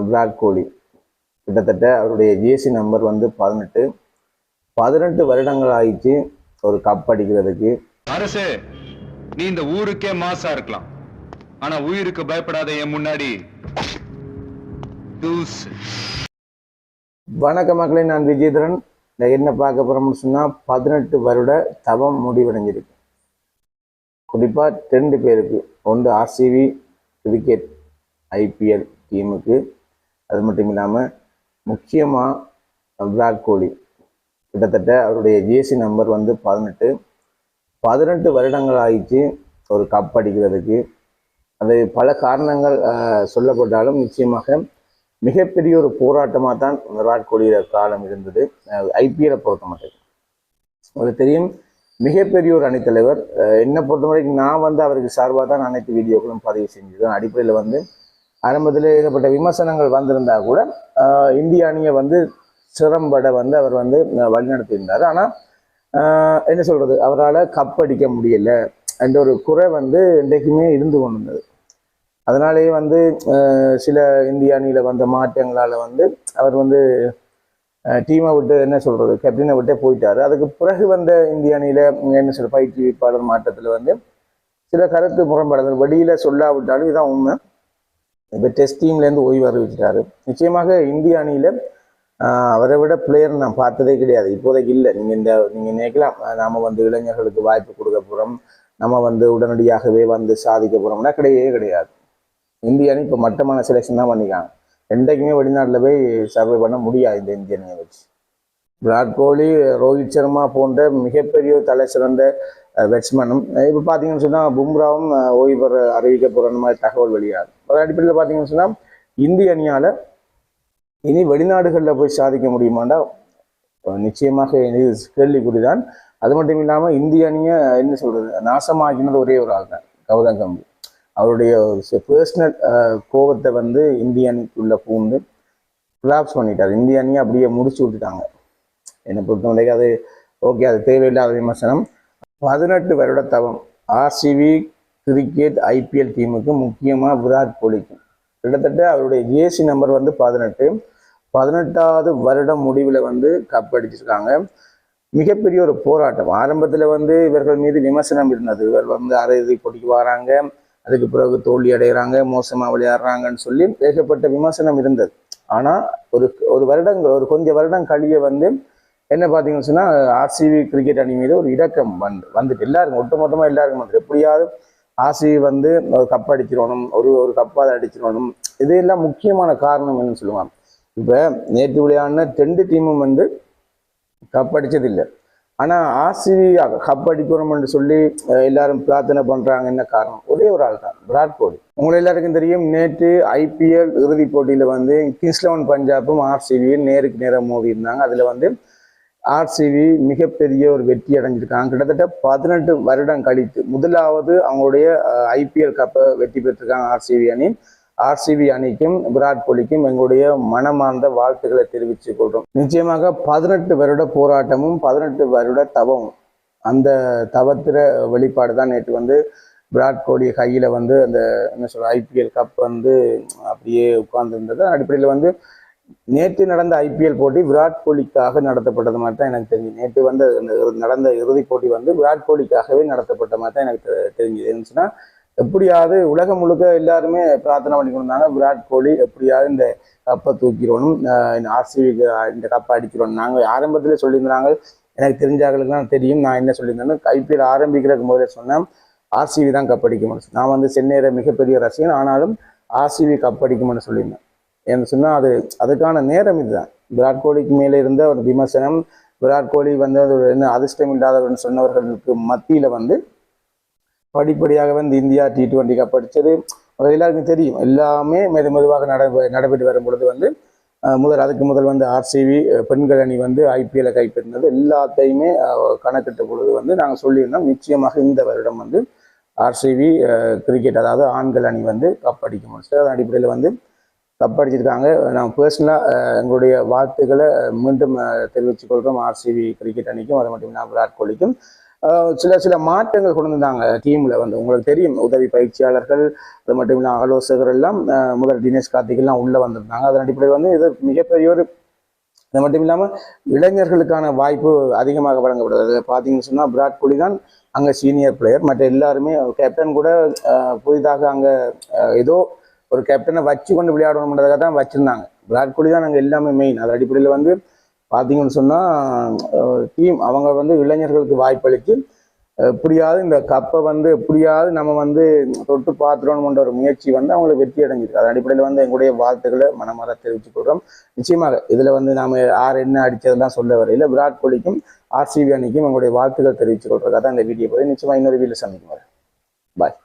விராட் கோலி. கிட்டத்தட்ட அவருடைய ஜேசி நம்பர் வந்து பதினெட்டு. பதினெட்டு வருடங்கள் ஆயிடுச்சு ஒரு கப் அடிக்கிறதுக்கு. அரசே நீ இந்த ஊருக்கே மாசா இருக்கலாம். ஆனா உயிருக்கு பயப்படாத என் முன்னாடி வணக்க மக்களே நான் விஜயதரன் என்ன பார்க்க போறோம்னு சொன்னா பதினெட்டு வருட தவம் முடிவடைஞ்சிருக்கு. குறிப்பாக ரெண்டு பேருக்கு. ஒன்று ஆர்சிவி கிரிக்கெட் ஐபிஎல் டீமுக்கு அது மட்டும் இல்லாமல் முக்கியமாக விராட் கோலி. கிட்டத்தட்ட அவருடைய ஜேசி நம்பர் வந்து பதினெட்டு. பதினெட்டு வருடங்கள் ஆயிடுச்சு ஒரு கப் அடிக்கிறதுக்கு. அது பல காரணங்கள் சொல்லப்பட்டாலும் நிச்சயமாக மிகப்பெரிய ஒரு போராட்டமாக தான் விராட் கோலியோட காலம் இருந்தது. ஐபிஎலை பொறுத்த மட்டும் உங்களுக்கு தெரியும் மிகப்பெரிய ஒரு அணித்தலைவர் என்னை பொறுத்த வரைக்கும் நான் வந்து அவருக்கு சார்பாக தான் அனைத்து வீடியோக்களும் பதிவு செஞ்சுருக்கேன். அடிப்படையில் வந்து ஆரம்பத்தில் ஏகப்பட்ட விமர்சனங்கள் வந்திருந்தா கூட இந்திய அணியை வந்து சிறம்பட வந்து அவர் வந்து வழிநடத்தியிருந்தார். ஆனால் என்ன சொல்கிறது அவரால் கப் அடிக்க முடியல என்ற ஒரு குறை வந்து என்றைக்குமே இருந்து கொண்டிருந்தது. அதனாலேயே வந்து சில இந்திய அணியில் வந்த மாற்றங்களால் வந்து அவர் வந்து டீமை விட்டு என்ன சொல்கிறது கேப்டனை விட்டே போயிட்டார். அதுக்கு பிறகு வந்த இந்திய அணியில் என்ன சொல்ற பயிற்றுவிப்பாளர் மாற்றத்தில் வந்து சில கருத்து முரண்பாடுகள் வெளியில் சொல்லாவிட்டாலும் இதுதான் உண்மை. இப்போ டெஸ்ட் டீம்லேருந்து ஓய்வு அறிவிச்சிட்டாரு. நிச்சயமாக இந்திய அணியில் அவரை விட பிளேயர் நான் பார்த்ததே கிடையாது. இப்போதைக்கு இல்லை. நீங்க இந்த நீங்க நினைக்கலாம் நாம் நாம வந்து இளைஞர்களுக்கு வாய்ப்பு கொடுக்க போறோம். நம்ம வந்து உடனடியாகவே வந்து சாதிக்க போறோம்னா கிடையவே கிடையாது. இந்திய அணி இப்போ மட்டமான செலெக்ஷன் தான் பண்ணிக்காங்க என்றைக்குமே வெளிநாட்டில் போய் சர்வே பண்ண முடியாது இந்த இந்திய அணியை வச்சு. விராட் கோலி ரோஹித் சர்மா போன்ற மிகப்பெரிய தலை சிறந்த பேட்ஸ்மேனும் இப்போ பார்த்தீங்கன்னு சொன்னால் பும்ராவும் ஓய்வு பெற அறிவிக்க போகிற மாதிரி தகவல் வெளியாகும் அதன் அடிப்படையில் பார்த்தீங்கன்னு சொன்னால் இந்திய அணியால் இனி வெளிநாடுகளில் போய் சாதிக்க முடியுமாண்டா? நிச்சயமாக இது கேள்விக்குறிதான். அது மட்டும் இல்லாமல் இந்திய அணியை என்ன சொல்கிறது நாசமாக்கினது ஒரே ஒரு ஆள் தான் கௌதம் கம்பீர் அவருடைய பர்சனல் கோபத்தை வந்து இந்திய அணிக்குள்ளே பூந்து கிளாப்ஸ் பண்ணிட்டார். இந்திய அணியை அப்படியே முடிச்சு விட்டுட்டாங்க. என்னை பொறுத்தவரைக்கும் அது ஓகே அது தேவையில்லாத விமர்சனம். பதினெட்டு வருட தவம் ஆர்சிபி கிரிக்கெட் ஐபிஎல் டீமுக்கு முக்கியமாக விராட் கோலிக்கும் கிட்டத்தட்ட அவருடைய ஜேசி நம்பர் வந்து பதினெட்டு. பதினெட்டாவது வருடம் முடிவில் வந்து கப் அடிச்சிருக்காங்க. மிகப்பெரிய ஒரு போராட்டம். ஆரம்பத்தில் வந்து இவர்கள் மீது விமர்சனம் இருந்தது. இவர் வந்து அரையிறுதி போட்டிக்கு வராங்க. அதுக்கு பிறகு தோல்வி அடைகிறாங்க மோசமாக விளையாடுறாங்கன்னு சொல்லி ஏகப்பட்ட விமர்சனம் இருந்தது. ஆனால் ஒரு ஒரு வருடங்கள் ஒரு கொஞ்சம் வருடம் கழிய வந்து என்ன பார்த்தீங்கன்னு சொன்னால் ஆர்சிபி கிரிக்கெட் அணி மீது ஒரு இடக்கம் வந்து வந்துட்டு எல்லாருக்கும் ஒட்டுமொத்தமாக எல்லாருக்கும் வந்துட்டு எப்படியாவது ஆர்சிபி வந்து ஒரு கப் அடிச்சிடணும் ஒரு ஒரு கப்பாவது அடிச்சிடணும். இதெல்லாம் முக்கியமான காரணம் என்னன்னு சொல்லுவாங்க. இப்போ நேற்று விளையாடின ரெண்டு டீமும் வந்து கப் அடித்ததில்லை ஆனால் ஆர்சிபி கப் அடிக்கணும்னு சொல்லி எல்லாரும் பிரார்த்தனை பண்ணுறாங்க என்ன காரணம்? ஒரே ஒரு ஆள் தான் விராட் கோலி. உங்களை எல்லாருக்கும் தெரியும் நேற்று ஐபிஎல் இறுதிப் போட்டியில் வந்து கிங்ஸ் லெவன் பஞ்சாபும் ஆர்சிபியும் நேருக்கு நேரம் மோதி இருந்தாங்க அதில் வந்து ஆர்சிபி மிகப்பெரிய ஒரு வெற்றி அடைஞ்சிருக்காங்க. கிட்டத்தட்ட பதினெட்டு வருடம் கழித்து முதலாவது அவங்களுடைய ஐபிஎல் கப்பை வெற்றி பெற்றிருக்காங்க ஆர்சிபி அணி. ஆர்சிபி அணிக்கும் விராட் கோலிக்கும் எங்களுடைய மனமார்ந்த வாழ்த்துக்களை தெரிவித்துக் கொள்கிறோம் நிச்சயமாக பதினெட்டு வருட போராட்டமும் பதினெட்டு வருட தவமும் அந்த தவத்திர வெளிப்பாடு தான் நேற்று வந்து விராட் கோலி கையில் வந்து அந்த என்ன சொல்ற ஐபிஎல் கப் வந்து அப்படியே உட்கார்ந்துருந்தது. அடிப்படையில் வந்து நேற்று நடந்த ஐபிஎல் போட்டி விராட் கோலிக்காக நடத்தப்பட்டது மாதிரி தான் எனக்கு தெரிஞ்சு. நேற்று வந்து நடந்த இறுதிப் போட்டி வந்து விராட் கோலிக்காகவே நடத்தப்பட்ட மாதிரி தான் எனக்கு தெ- தெரிஞ்சுது. இருந்துச்சுன்னா எப்படியாவது உலகம் முழுக்க எல்லாருமே பிரார்த்தனை பண்ணி கொண்டாங்க விராட் கோலி எப்படியாவது இந்த கப்பை தூக்கிடணும் ஆர்சிபிக்கு இந்த கப்பை அடிச்சிடணும். நாங்கள் ஆரம்பத்திலே சொல்லியிருந்தாங்க எனக்கு தெரிஞ்சாங்களுக்குலாம் தெரியும் நான் என்ன சொல்லியிருந்தேன்னு ஐபிஎல் ஆரம்பிக்கிறதுக்கு முதல்ல சொன்னேன் ஆர்சிபி தான் கப் அடிக்கும்னு நான் வந்து சென்னையில் மிகப்பெரிய ரசிகன் ஆனாலும் ஆர்சிபி கப் அடிக்கும்னு சொல்லியிருந்தேன். என்று சொன்னால் அது அதுக்கான நேரம் இதுதான். விராட் கோலிக்கு மேலே இருந்த ஒரு விமர்சனம் விராட் கோலி வந்து அது என்ன அதிர்ஷ்டம் இல்லாதவர்னு சொன்னவர்களுக்கு மத்தியில் வந்து படிப்படியாக வந்து இந்தியா டி டுவெண்ட்டி கப் அடித்தது அது எல்லாருக்கும் தெரியும். எல்லாமே மெது மெதுவாக நட நடைபெற்று வரும் பொழுது வந்து முதல் அதுக்கு முதல் வந்து ஆர்சிபி பெண்கள் அணி வந்து ஐபிஎல்லை கைப்பற்றினது. எல்லாத்தையுமே கணக்கிட்ட பொழுது வந்து நாங்கள் சொல்லியிருந்தோம். நிச்சயமாக இந்த வருடம் வந்து ஆர்சிபி கிரிக்கெட் அதாவது ஆண்கள் அணி வந்து கப் அடிக்க சார் அதன் அடிப்படையில் வந்து கப் அடிச்சிருக்காங்க நான் பர்சனலாக எங்களுடைய வாழ்த்துக்களை மீண்டும் தெரிவித்துக் கொள்கிறோம். ஆர்சிபி கிரிக்கெட் அணிக்கும் அது மட்டும் இல்லாமல் விராட் கோலிக்கும். சில சில மாற்றங்கள் கொண்டு வந்தாங்க டீமில் வந்து. உங்களுக்கு தெரியும் உதவி பயிற்சியாளர்கள் அது மட்டும் இல்லாமல் ஆலோசகர் எல்லாம் முதல் தினேஷ் கார்த்திகெல்லாம் உள்ளே வந்திருந்தாங்க. அதன் அடிப்படையில் வந்து இது மிகப்பெரிய ஒரு அது மட்டும் இல்லாமல் இளைஞர்களுக்கான வாய்ப்பு அதிகமாக வழங்கப்படுது. பார்த்தீங்கன்னு சொன்னால் விராட் கோலி தான் அங்கே சீனியர் பிளேயர் மற்ற எல்லாருமே கேப்டன் கூட புதிதாக அங்கே ஏதோ ஒரு கேப்டனை வச்சு கொண்டு விளையாடணுன்றதுக்காக தான் வச்சுருந்தாங்க. விராட் கோலி தான் நாங்கள் எல்லாமே மெயின் அது அடிப்படையில் வந்து பார்த்தீங்கன்னு சொன்னால் டீம் அவங்க வந்து இளைஞர்களுக்கு வாய்ப்பளித்து எப்படியாவது இந்த கப்பை வந்து எப்படியாவது நம்ம வந்து தொட்டு பார்த்துடணும்ன்ற ஒரு முயற்சி வந்து அவங்களுக்கு வெற்றி அடைஞ்சிருக்கு. அதன் அடிப்படையில் வந்து எங்களுடைய வாழ்த்துக்களை மனமாற தெரிவித்துக் கொள்கிறோம். நிச்சயமாக இதில் வந்து நாம் யார் என்ன அடித்ததெல்லாம் சொல்ல வரையில் விராட் கோலிக்கும் ஆர்சிபி அணிக்கும் எங்களுடைய வாழ்த்துக்கள் தெரிவித்துக் கொள்றதுக்காக தான் இந்த வீடியோ போய் நிச்சயமாக இன்னொரு வீடியோ சந்திக்கும் பாய்